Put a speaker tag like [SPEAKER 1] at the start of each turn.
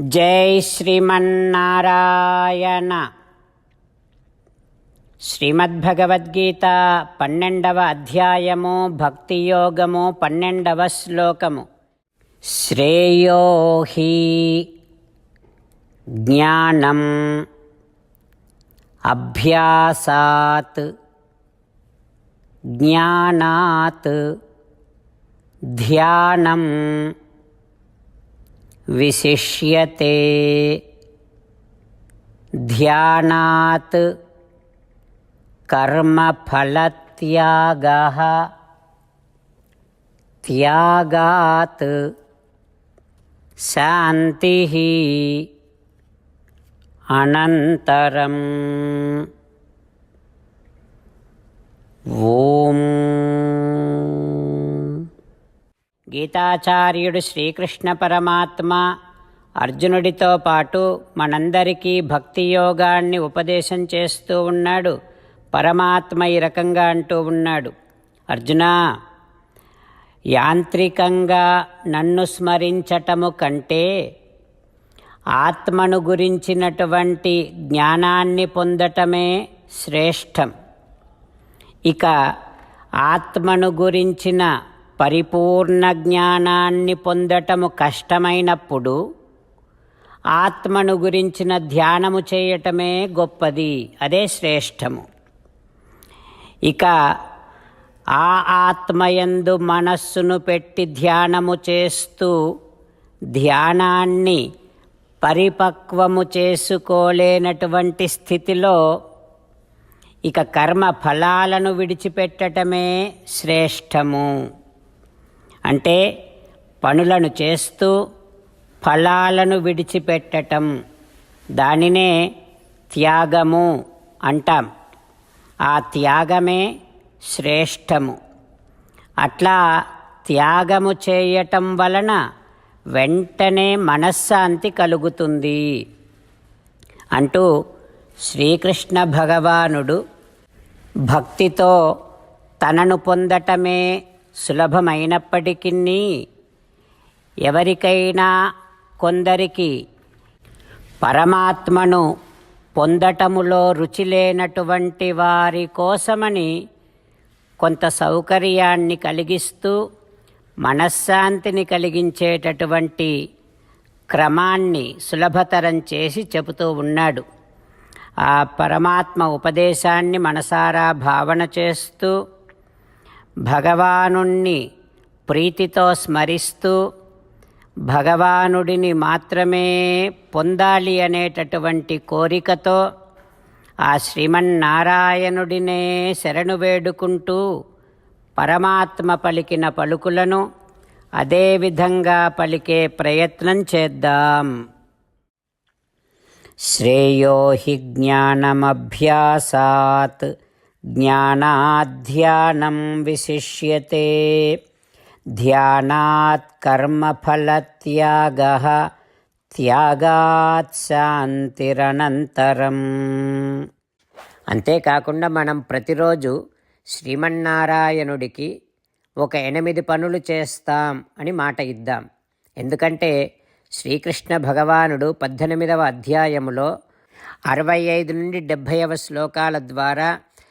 [SPEAKER 1] జై శ్రీమన్నారాయణ. శ్రీమద్భగవద్గీత పన్నెండవ అధ్యాయము భక్తియోగము పన్నెండవ శ్లోకము. శ్రేయో హి జ్ఞానం అభ్యాసాత్ జ్ఞానాత్ ధ్యానం विशिष्यते। ध्यानात् कर्मफलत्यागः। त्यागात् शान्तिः अनन्तरम्। ॐ గీతాచార్యుడు శ్రీకృష్ణ పరమాత్మ అర్జునుడితో పాటు మనందరికీ భక్తి యోగాన్ని ఉపదేశం చేస్తూ ఉన్నాడు. పరమాత్మ ఈ రకంగా అంటూ ఉన్నాడు. అర్జున యాంత్రికంగా నన్ను స్మరించటము కంటే ఆత్మను గురించినటువంటి జ్ఞానాన్ని పొందటమే శ్రేష్టం. ఇక ఆత్మను గురించిన పరిపూర్ణ జ్ఞానాన్ని పొందటము కష్టమైనప్పుడు ఆత్మను గురించిన ధ్యానము చేయటమే గొప్పది అదే శ్రేష్టము. ఇక ఆ ఆత్మయందు మనస్సును పెట్టి ధ్యానము చేస్తూ ధ్యానాన్ని పరిపక్వము చేసుకోలేనటువంటి స్థితిలో ఇక కర్మ ఫలాలను విడిచిపెట్టటమే శ్రేష్టము. అంటే పనులను చేస్తూ ఫలాలను విడిచిపెట్టటం. దానినే త్యాగము అంటాం. ఆ త్యాగమే శ్రేష్టము. అట్లా త్యాగము చేయటం వలన వెంటనే మనశ్శాంతి కలుగుతుంది. అంటూ శ్రీకృష్ణ భగవానుడు భక్తితో తనను పొందటమే సులభమైనప్పటికీ ఎవరికైనా కొందరికి పరమాత్మను పొందటములో రుచి లేనటువంటి వారి కోసమని కొంత సౌకర్యాన్ని కలిగిస్తూ మనశ్శాంతిని కలిగించేటటువంటి క్రమాన్ని సులభతరం చేసి చెబుతూ ఉన్నాడు. ఆ పరమాత్మ ఉపదేశాన్ని మనసారా భావన చేస్తూ భగవానుణ్ణి ప్రీతితో స్మరిస్తూ భగవానుడిని మాత్రమే పొందాలి అనేటటువంటి కోరికతో ఆ శ్రీమన్నారాయణుడినే శరణు వేడుకుంటూ పరమాత్మ పలికిన పలుకులను అదేవిధంగా పలికే ప్రయత్నం చేద్దాం. శ్రేయో హి జ్ఞానమభ్యాసాత్. జ్ఞానాధ్యానం విశిష్యతే. ధ్యానాత్ కర్మఫలత్యాగ త్యాగాత్ శాంతిరనంతరం. అంతేకాకుండా మనం ప్రతిరోజు శ్రీమన్నారాయణుడికి ఒక ఎనిమిది పనులు చేస్తాం అని మాట ఇద్దాం. ఎందుకంటే శ్రీకృష్ణ భగవానుడు పద్దెనిమిదవ అధ్యాయములో అరవై ఐదు నుండి డెబ్భైవ శ్లోకాల ద్వారా